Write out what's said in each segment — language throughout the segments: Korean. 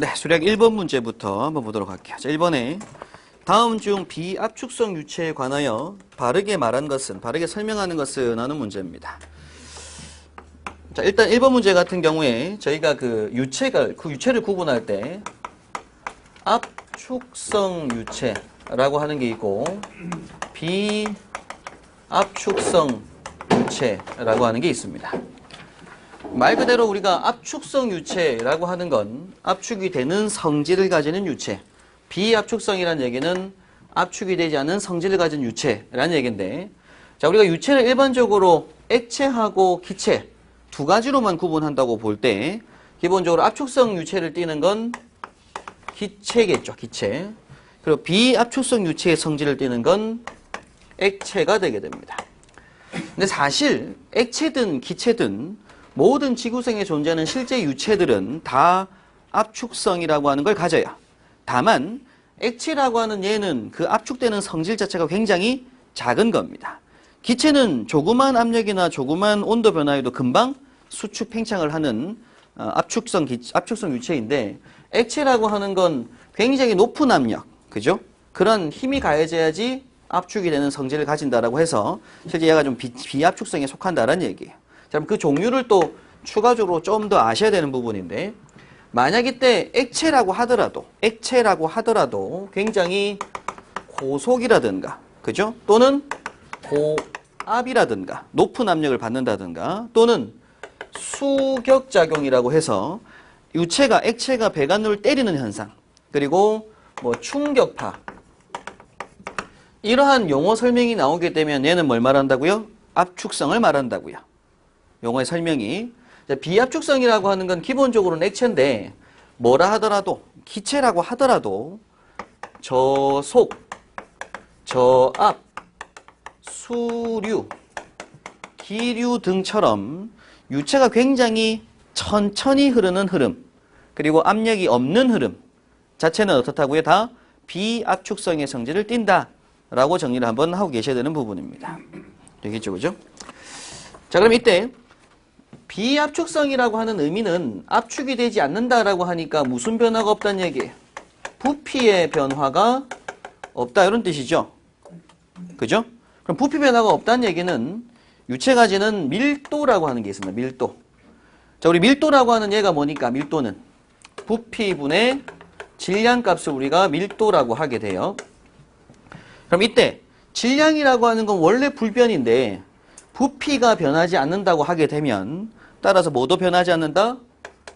네, 수력 1번 문제부터 한번 보도록 할게요. 자, 1번에 다음 중 비압축성 유체에 관하여 바르게 말한 것은, 바르게 설명하는 것은 하는 문제입니다. 자, 일단 1번 문제 같은 경우에 저희가 그 유체가, 그 유체를 구분할 때 압축성 유체라고 하는 게 있고 비압축성 유체라고 하는 게 있습니다. 말 그대로 우리가 압축성 유체라고 하는 건 압축이 되는 성질을 가지는 유체. 비압축성이라는 얘기는 압축이 되지 않은 성질을 가진 유체라는 얘기인데, 자, 우리가 유체를 일반적으로 액체하고 기체 두 가지로만 구분한다고 볼 때, 기본적으로 압축성 유체를 띠는 건 기체겠죠, 기체. 그리고 비압축성 유체의 성질을 띠는 건 액체가 되게 됩니다. 근데 사실 액체든 기체든 모든 지구상에 존재하는 실제 유체들은 다 압축성이라고 하는 걸 가져요. 다만 액체라고 하는 얘는 그 압축되는 성질 자체가 굉장히 작은 겁니다. 기체는 조그만 압력이나 조그만 온도 변화에도 금방 수축 팽창을 하는 어, 압축성 기, 압축성 유체인데 액체라고 하는 건 굉장히 높은 압력, 그죠? 그런 힘이 가해져야지 압축이 되는 성질을 가진다라고 해서 실제 얘가 좀 비, 비압축성에 속한다라는 얘기예요. 자, 그 종류를 또 추가적으로 좀 더 아셔야 되는 부분인데 만약 이때 액체라고 하더라도 액체라고 하더라도 굉장히 고속이라든가 그죠? 또는 고압이라든가 높은 압력을 받는다든가 또는 수격작용이라고 해서 유체가 액체가 배관을 때리는 현상 그리고 뭐 충격파 이러한 용어 설명이 나오게 되면 얘는 뭘 말한다고요? 압축성을 말한다고요. 용어의 설명이 자, 비압축성이라고 하는 건 기본적으로는 액체인데 뭐라 하더라도 기체라고 하더라도 저속, 저압, 수류, 기류 등처럼 유체가 굉장히 천천히 흐르는 흐름 그리고 압력이 없는 흐름 자체는 어떻다고요? 다 비압축성의 성질을 띈다 라고 정리를 한번 하고 계셔야 되는 부분입니다. 되겠죠, 그죠? 자, 그럼 이때 비압축성이라고 하는 의미는 압축이 되지 않는다라고 하니까 무슨 변화가 없다는 얘기예요. 부피의 변화가 없다 이런 뜻이죠. 그죠? 그럼 부피 변화가 없다는 얘기는 유체가 지는 밀도라고 하는 게 있습니다. 밀도. 자, 우리 밀도라고 하는 얘가 뭐니까 밀도는 부피분의 질량값을 우리가 밀도라고 하게 돼요. 그럼 이때 질량이라고 하는 건 원래 불변인데 부피가 변하지 않는다고 하게 되면 따라서 뭐도 변하지 않는다?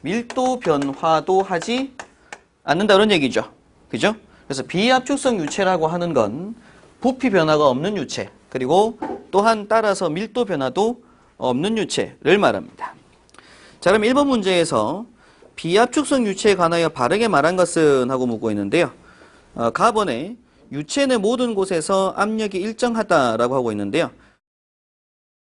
밀도 변화도 하지 않는다 그런 얘기죠. 그죠? 그래서 비압축성 유체라고 하는 건 부피 변화가 없는 유체 그리고 또한 따라서 밀도 변화도 없는 유체를 말합니다. 자 그럼 1번 문제에서 비압축성 유체에 관하여 바르게 말한 것은 하고 묻고 있는데요. 어, 가번에 유체 내 모든 곳에서 압력이 일정하다라고 하고 있는데요.